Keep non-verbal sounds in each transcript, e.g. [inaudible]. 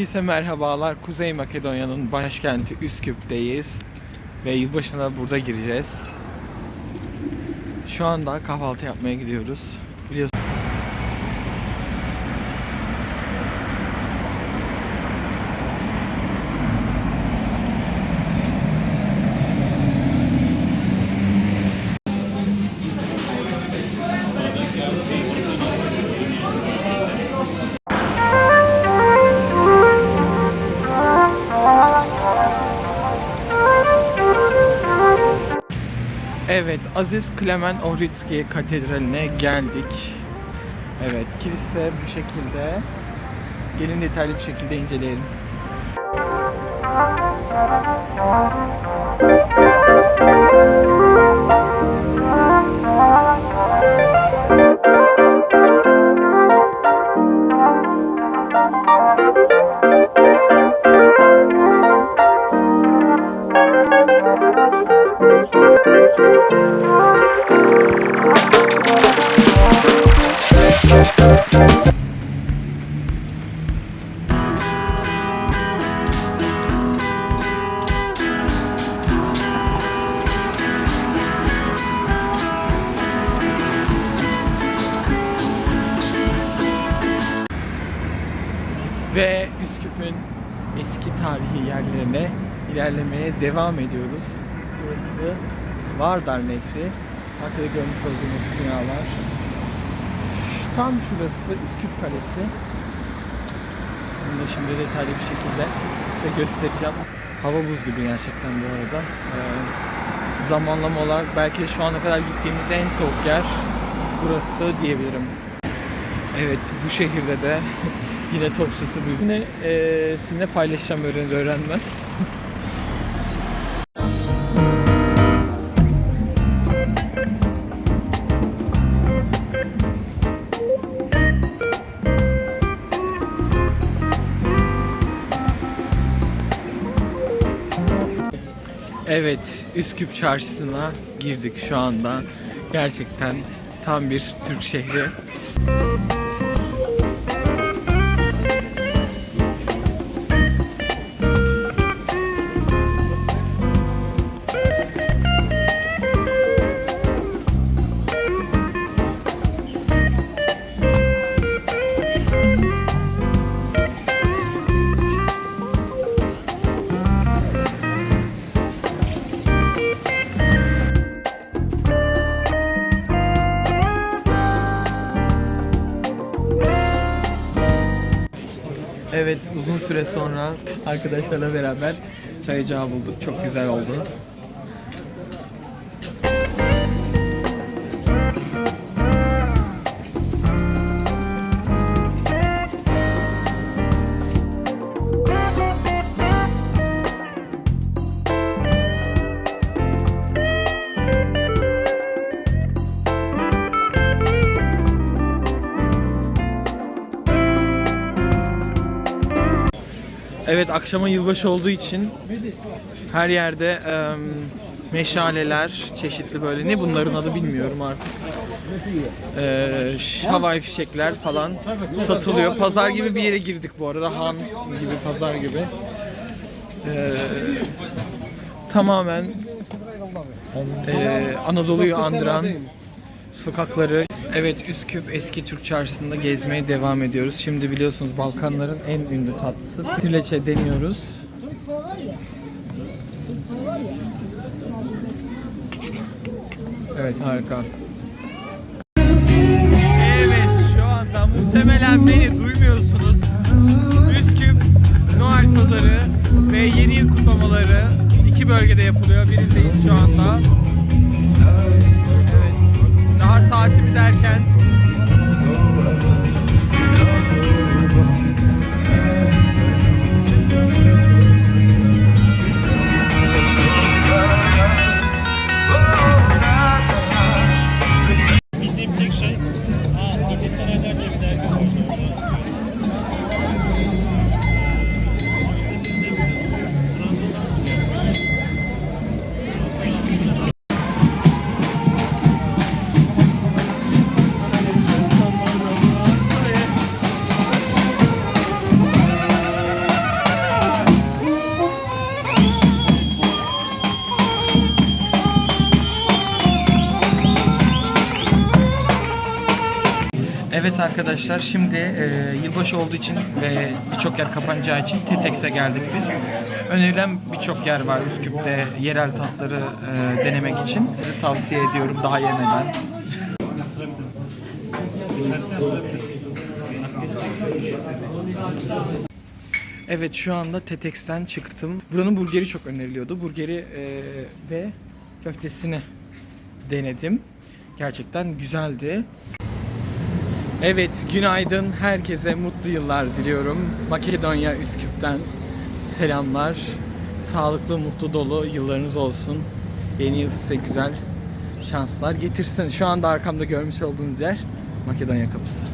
Herkese merhabalar. Kuzey Makedonya'nın başkenti Üsküp'teyiz. Ve yılbaşına burada gireceğiz. Şu anda kahvaltı yapmaya gidiyoruz. Biliyorsunuz. Evet, Aziz Klemen Ohridski Katedrali'ne geldik. Evet, kilise bu şekilde. Gelin detaylı bir şekilde inceleyelim. İlerlemeye devam ediyoruz. Burası Vardar Nehri. Arkada görmüş olduğunuz binalar. Şu- Tam şurası Üsküp Kalesi. Bunu da şimdi detaylı bir şekilde size göstereceğim. Hava buz gibi gerçekten bu arada. Ee, zamanlama olarak belki şu ana kadar gittiğimiz en soğuk yer burası diyebilirim. Evet bu şehirde de [laughs] yine top sesi duydum. Yine e, sizinle paylaşacağım öğrenir öğrenmez. [laughs] Evet, Üsküp Çarşısı'na girdik şu anda. Gerçekten tam bir Türk şehri. Sonra arkadaşlarla beraber çay ocağı bulduk. Çok güzel oldu. Evet, akşama yılbaşı olduğu için her yerde em, meşaleler, çeşitli böyle ne bunların adı bilmiyorum artık. Ee, havai fişekler falan satılıyor. Pazar gibi bir yere girdik bu arada. Han gibi, pazar gibi. Ee, tamamen e, Anadolu'yu andıran sokakları. Evet Üsküp Eski Türk Çarşısı'nda gezmeye devam ediyoruz. Şimdi biliyorsunuz Balkanların en ünlü tatlısı trileçe deniyoruz. Evet harika. Evet şu anda muhtemelen beni duymuyorsunuz. Üsküp Noel Pazarı ve Yeni Yıl kutlamaları iki bölgede yapılıyor. Birindeyiz şu anda. Saatimiz erken. Arkadaşlar şimdi e, yılbaşı olduğu için ve birçok yer kapanacağı için TETEX'e geldik biz. Önerilen birçok yer var Üsküp'te yerel tatları e, denemek için. Size tavsiye ediyorum daha yemeden. Evet şu anda TETEX'ten çıktım. Buranın burgeri çok öneriliyordu. Burgeri e, ve köftesini denedim. Gerçekten güzeldi. Evet, günaydın. Herkese mutlu yıllar diliyorum. Makedonya Üsküp'ten selamlar. Sağlıklı, mutlu dolu yıllarınız olsun. Yeni yıl size güzel şanslar getirsin. Şu anda arkamda görmüş olduğunuz yer Makedonya kapısı.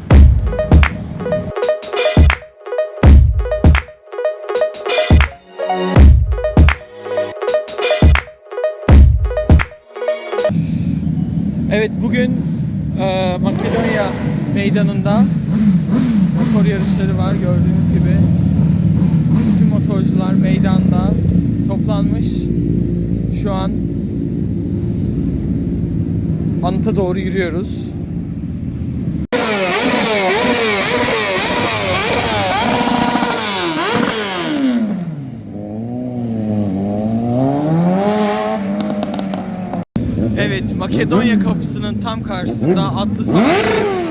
Evet bugün e, Makedonya meydanında motor yarışları var gördüğünüz gibi. Bütün motorcular meydanda toplanmış. Şu an anıta doğru yürüyoruz. Evet, Makedonya kapısının tam karşısında adlı sanayi yarışında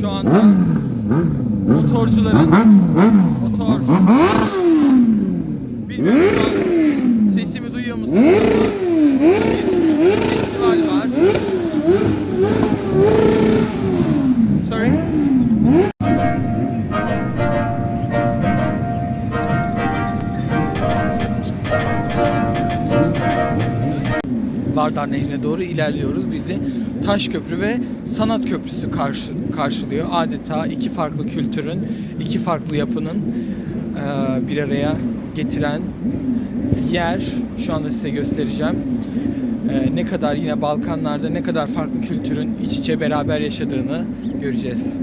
şu anda motorcuların ilerliyoruz. Bizi Taş Köprü ve Sanat Köprüsü karşı, karşılıyor. Adeta iki farklı kültürün, iki farklı yapının eee, bir araya getiren yer. Şu anda size göstereceğim. Eee, ne kadar yine Balkanlarda ne kadar farklı kültürün iç içe beraber yaşadığını göreceğiz.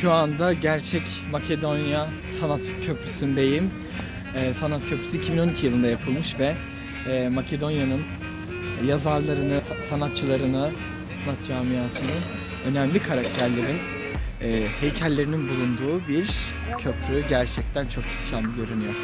Şu anda gerçek Makedonya Sanat Köprüsü'ndeyim. Ee, Sanat Köprüsü 2012 yılında yapılmış ve e, Makedonya'nın yazarlarını, sa- sanatçılarını, sanat camiasının önemli karakterlerin e, heykellerinin bulunduğu bir köprü. Gerçekten çok ihtişamlı görünüyor.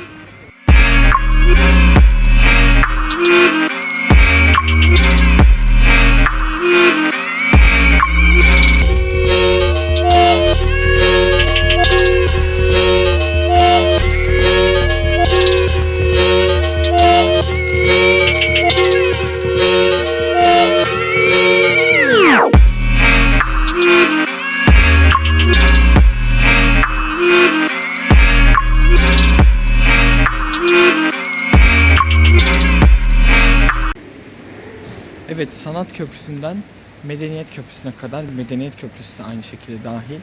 Evet Sanat Köprüsü'nden Medeniyet Köprüsü'ne kadar Medeniyet Köprüsü de aynı şekilde dahil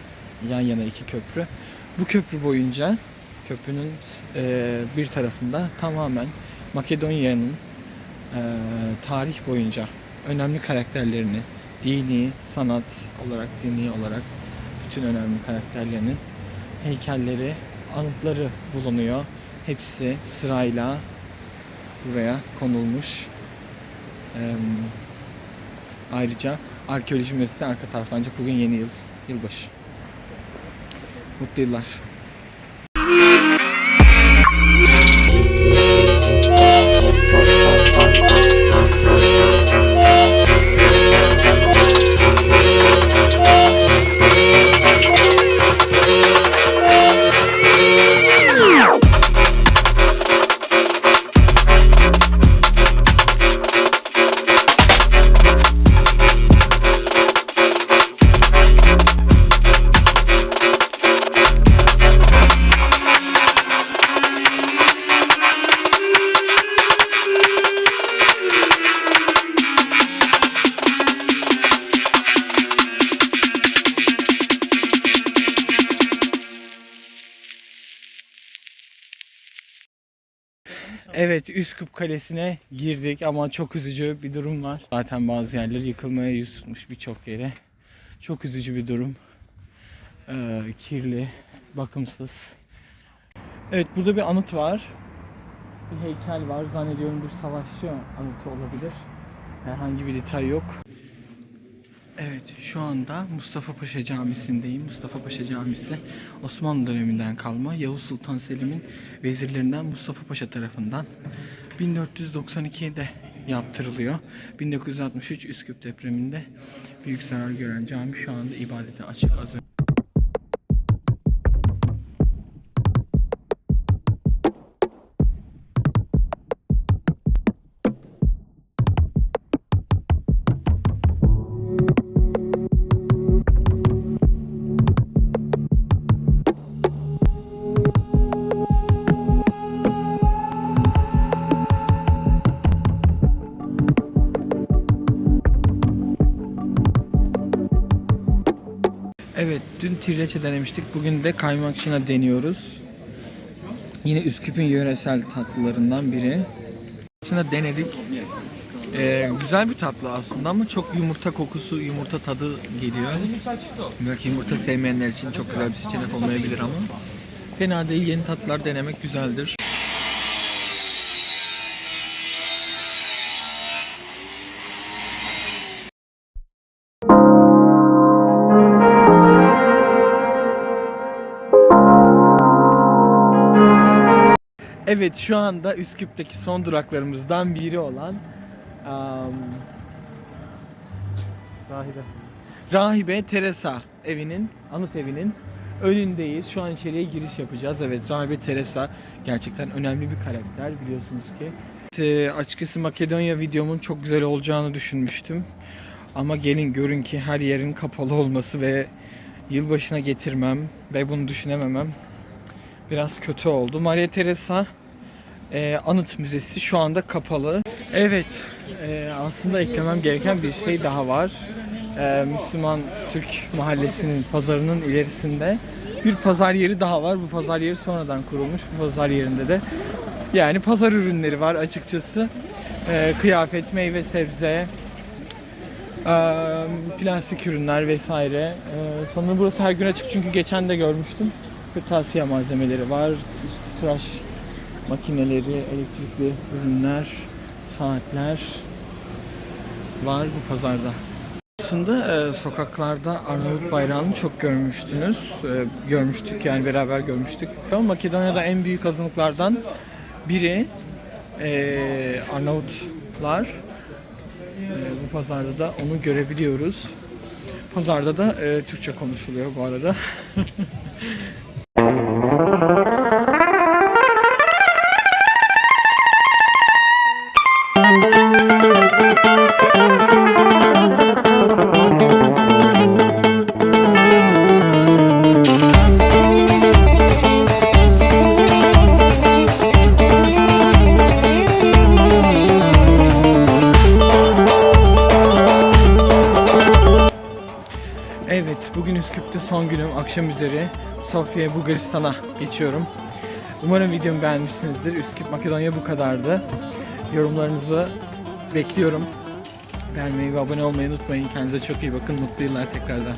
yan yana iki köprü. Bu köprü boyunca köprünün e, bir tarafında tamamen Makedonya'nın e, tarih boyunca önemli karakterlerini dini, sanat olarak, dini olarak bütün önemli karakterlerinin heykelleri, anıtları bulunuyor. Hepsi sırayla buraya konulmuş. Eee, ayrıca arkeoloji müzesi arka tarafta ancak bugün yeni yıl, yılbaşı. Mutlu yıllar. Evet Üsküp Kalesi'ne girdik ama çok üzücü bir durum var. Zaten bazı yerler yıkılmaya yüz tutmuş birçok yere. Çok üzücü bir durum. Ee, kirli, bakımsız. Evet burada bir anıt var. Bir heykel var. Zannediyorum bir savaşçı anıtı olabilir. Herhangi bir detay yok. Evet şu anda Mustafa Paşa Camisi'ndeyim. Mustafa Paşa Camisi Osmanlı döneminden kalma Yavuz Sultan Selim'in vezirlerinden Mustafa Paşa tarafından 1492'de yaptırılıyor. 1963 Üsküp depreminde büyük zarar gören cami şu anda ibadete açık az önce. Trileçe denemiştik. Bugün de kaymakçına deniyoruz. Yine Üsküp'ün yöresel tatlılarından biri. Şuna denedik. Ee, güzel bir tatlı aslında ama çok yumurta kokusu, yumurta tadı geliyor. Belki yumurta sevmeyenler için çok güzel bir seçenek olmayabilir ama fena değil. Yeni tatlar denemek güzeldir. Evet şu anda Üsküp'teki son duraklarımızdan biri olan am, Rahibe. Rahibe Teresa evinin, anıt evinin önündeyiz. Şu an içeriye giriş yapacağız. Evet Rahibe Teresa gerçekten önemli bir karakter biliyorsunuz ki. Evet, açıkçası Makedonya videomun çok güzel olacağını düşünmüştüm. Ama gelin görün ki her yerin kapalı olması ve yılbaşına getirmem ve bunu düşünememem biraz kötü oldu. Maria Teresa e, Anıt Müzesi şu anda kapalı. Evet, e, aslında eklemem gereken bir şey daha var. E, Müslüman Türk Mahallesi'nin pazarının ilerisinde bir pazar yeri daha var. Bu pazar yeri sonradan kurulmuş. Bu pazar yerinde de yani pazar ürünleri var açıkçası. E, kıyafet, meyve, sebze, e, plastik ürünler vesaire. E, sanırım burası her gün açık çünkü geçen de görmüştüm. Kırtasiye malzemeleri var, tıraş makineleri, elektrikli ürünler, saatler var bu pazarda. Aslında e, sokaklarda Arnavut bayrağını çok görmüştünüz. E, görmüştük yani beraber görmüştük. Makedonya'da en büyük azınlıklardan biri e, Arnavutlar. E, bu pazarda da onu görebiliyoruz. Pazarda da e, Türkçe konuşuluyor bu arada. [laughs] Mm-hmm. [laughs] Akşam üzeri Sofya, Bulgaristan'a geçiyorum. Umarım videomu beğenmişsinizdir. Üsküp, Makedonya bu kadardı. Yorumlarınızı bekliyorum. Beğenmeyi ve abone olmayı unutmayın. Kendinize çok iyi bakın. Mutlu yıllar tekrardan.